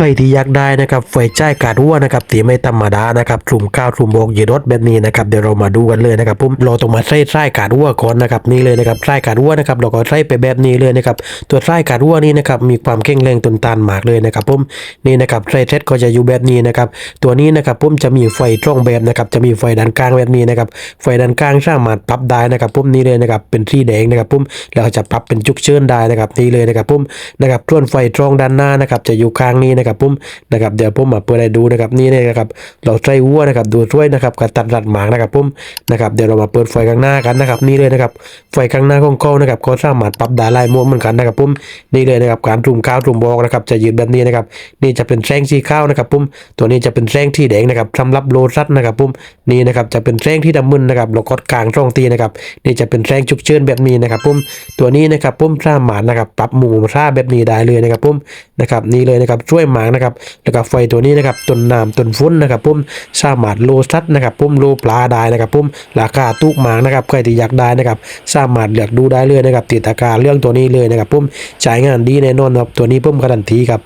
ใครที่อยากได้นะครับไฟจ่ายการรั่วนะครับตีไม่ธรรมดานะครับกลุ่มก้าวกลุ่มโบกยีรถแบบนี้นะครับเดี๋ยวเรามาดูกันเลยนะครับผมเราต้องมาใส่ใส่การรั่วก่อนนะครับนี่เลยนะครับใส่การรั่วนะครับเราก็ใส่ไปแบบนี้เลยนะครับตัวใส่การรั่วนี่นะครับมีความแข็งแรงทนทานมากเลยนะครับผมนี่นะครับใส่เซ็ตก็จะอยู่แบบนี้นะครับตัวนี้นะครับผมจะมีไฟตรงแบบนะครับจะมีไฟด้านกลางแบบนี้นะครับไฟด้านกลางสามารถปรับได้นะครับผมนี่เลยนะครับเป็นสีแดงนะครับผมแล้วจะปรับเป็นจุกเชิญได้นะครับนี่เลยนะครับผมนะครับส่วนไฟตรงด้านหน้านะครับจะอยู่ข้างนี้นะครับผมนะครับเดี๋ยวผมมาเปิดให้ดูนะครับนี่เลยนะครับเราใส่วัวนะครับดูช่วยนะครับกับตัดรัดหมางนะครับผมนะครับเดี๋ยวเรามาเปิดไฟข้างหน้ากันนะครับนี่เลยนะครับไฟข้างหน้าของเขานะครับก็สามารถปรับได้หลายมุมเหมือนกันนะครับผมนี่เลยนะครับการทุ่มข้าวทุ่มบอกนะครับจะยืนแบบนี้นะครับนี่จะเป็นแสงสีข้าวนะครับผมตัวนี้จะเป็นแสงที่แดงนะครับสำหรับโลซัสนะครับผมนี่นะครับจะเป็นแสงที่ดำมึนนะครับแล้วก็กลางช่องตีนะครับนี่จะเป็นแสงฉุกเฉินแบบนี้นะครับผมตัวนี้นะครับผมสามารถนะครับปรับมู่ค่าแบบนี้ได้เลยนะครับผมนะครับนี่เลยนะครับช่วยหมางนะครับแล้วก็ไฟตัวนี้นะครับต้นน้ำต้นฟุ้นนะครับผมสามารถโลซัดนะครับผมโลปลาได้นะครับผมราคาตุกหมางนะครับใครที่อยากได้นะครับสามารถเลือกดูได้เลยนะครับติดตาการเรื่องตัวนี้เลยนะครับผมจ่ายงานดีแน่นอนครับตัวนี้ผมการันตีครับ